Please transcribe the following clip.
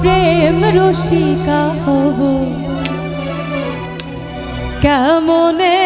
প্রেম রসিকা হব। কেমনে